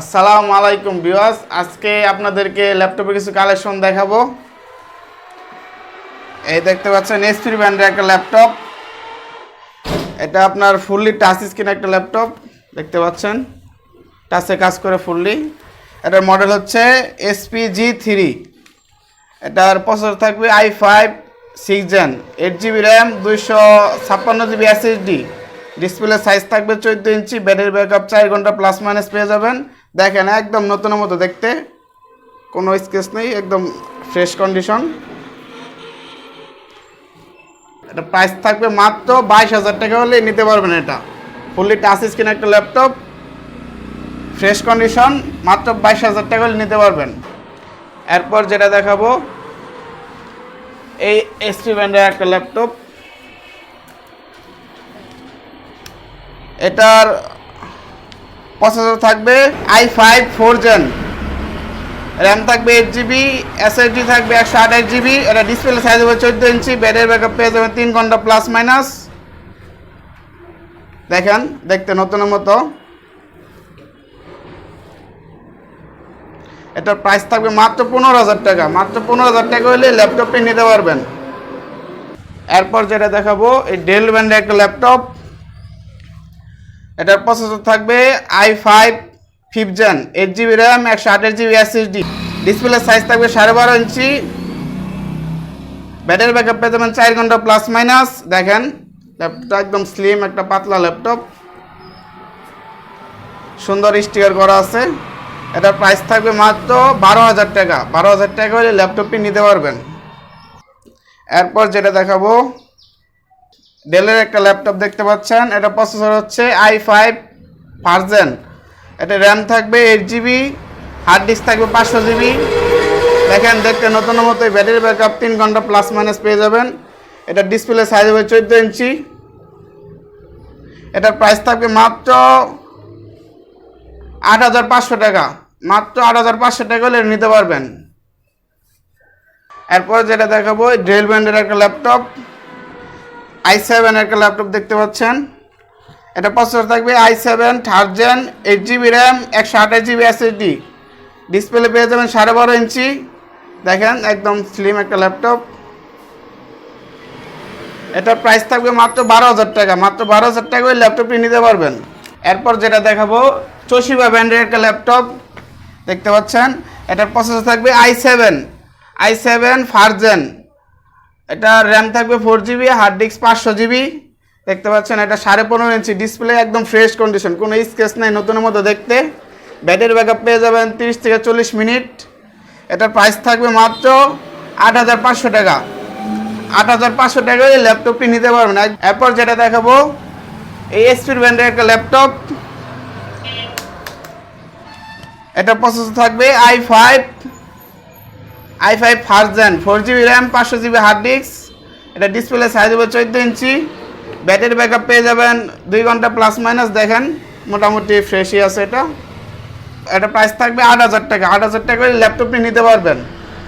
আসসালামু আলাইকুম বিওয়াস আজকে আপনাদেরকে ল্যাপটপে কিছু কালেকশন দেখাবো। এই দেখতে পাচ্ছেন এসপি ব্র্যান্ডের একটা ল্যাপটপ। এটা আপনার ফুললি টাচ স্ক্রিন একটা ল্যাপটপ, দেখতে পাচ্ছেন। টাচে কাজ করে ফুললি এটার মডেল হচ্ছে এসপি জি থ্রি এটার প্রসেসর থাকবে I five six gen eight GB RAM দুইশো ছাপ্পান্ন জিবি এসএসডি ডিসপ্লে সাইজ থাকবে চোদ্দ ইঞ্চি ব্যাটারি ব্যাকআপ চার ঘণ্টা প্লাস মাইনাস পেয়ে যাবেন। দেখেন, একদম নতুনের মতো দেখতে। কোনো স্কেচ নেই, একদম ফ্রেশ কন্ডিশন এটা প্রাইস থাকবে মাত্র বাইশ হাজার টাকা হলে নিতে পারবেন এটা। ফুললি টাচ স্ক্রিন একটা ল্যাপটপ ফ্রেশ কন্ডিশন মাত্র বাইশ হাজার টাকা হলে নিতে পারবেন। এরপর যেটা দেখাবো, এই এসপি ব্র্যান্ডের একটা ল্যাপটপ এটার প্রসেসর থাকবে I five four gen RAM থাকবে এইট জিবি এসএসডি থাকবে একশো আঠাশ জিবি এটা ডিসপ্লে সাইজ হবে চোদ্দ ইঞ্চি ব্যাটারি ব্যাকআপ পেয়ে যাবেন তিন ঘণ্টা প্লাস মাইনাস দেখেন, দেখতে নতুনের মতো। এটার প্রাইস থাকবে মাত্র পনেরো হাজার টাকা। মাত্র পনেরো হাজার টাকা হলে ল্যাপটপটি নিতে পারবেন। এরপর যেটা দেখাবো, এই ডেল ব্র্যান্ডের একটা ল্যাপটপ এটার প্রসেসর থাকবে I five fifth gen eight GB RAM একশো আঠাশ জিবি এসএসডি ডিসপ্লে সাইজ থাকবে সাড়ে বারো ইঞ্চি। ব্যাটারি ব্যাকআপ পেয়ে যাবেন চার ঘণ্টা প্লাস মাইনাস দেখেন ল্যাপটপটা একদম স্লিম একটা পাতলা ল্যাপটপ সুন্দর স্টিকার করা আছে। এটার প্রাইস থাকবে মাত্র বারো হাজার টাকা। বারো হাজার টাকা হলে ল্যাপটপটি নিতে পারবেন। এরপর যেটা দেখাবো ডেলের একটা ল্যাপটপ দেখতে পাচ্ছেন। এটা প্রসেসর হচ্ছে আই ফাইভ ভার্জেন এটা র্যাম থাকবে এইট জিবি হার্ড ডিস্ক থাকবে পাঁচশো জিবি দেখেন, দেখতে নতুন মতো ব্যাটারি ব্যাকআপ তিন ঘণ্টা প্লাস মাইনাস পেয়ে যাবেন। এটা ডিসপ্লে সাইজ হবে চোদ্দ ইঞ্চি। এটার প্রাইস থাকবে মাত্র আট হাজার পাঁচশো টাকা। মাত্র আট হাজার পাঁচশো টাকা হলে নিতে পারবেন। এরপর যেটা দেখাবো ড্রেল ব্র্যান্ডের একটা ল্যাপটপ আই সেভেন একটা ল্যাপটপ দেখতে পাচ্ছেন। এটা প্রসেসর থাকবে I seven third gen eight GB RAM একশো আঠাশ জিবি এসএসডি ডিসপ্লে পেয়ে যাবেন সাড়ে বারো ইঞ্চি। দেখেন, একদম স্লিম একটা ল্যাপটপ এটার প্রাইস থাকবে মাত্র বারো হাজার টাকা। মাত্র বারো হাজার টাকা ওই ল্যাপটপটি নিতে পারবেন। এরপর যেটা দেখাবো চশিবা ব্র্যান্ডের একটা ল্যাপটপ দেখতে পাচ্ছেন, এটার প্রসেসর থাকবে I seven I seven fourth gen এটা র্যাম থাকবে ফোর জিবি হার্ড ডিস্ক পাঁচশো জিবি দেখতে পাচ্ছেন, এটা সাড়ে পনেরো ইঞ্চি ডিসপ্লে একদম ফ্রেশ কন্ডিশন কোনো স্কেচ নাই, নতুনের মতো দেখতে। ব্যাটারি ব্যাকআপ পেয়ে যাবেন তিরিশ থেকে চল্লিশ মিনিট। এটার প্রাইস থাকবে মাত্র আট হাজার পাঁচশো টাকা। আট হাজার পাঁচশো টাকা এই ল্যাপটপটি নিতে পারবেন। এরপর যেটা দেখাবো, এই এসপির ব্র্যান্ডের একটা ল্যাপটপ এটা প্রসেসর থাকবে I five I five fourth gen four GB RAM পাঁচশো জিবি হার্ড ডিস্ক এটা ডিসপ্লে সাইজ হবে চোদ্দ ইঞ্চি ব্যাটারি ব্যাক আপ পেয়ে যাবেন, দুই ঘণ্টা প্লাস মাইনাস দেখেন, মোটামুটি ফ্রেশই আছে এটা। এটা প্রাইস থাকবে আট হাজার টাকা, আট হাজার টাকা করে ল্যাপটপটি নিতে পারবেন।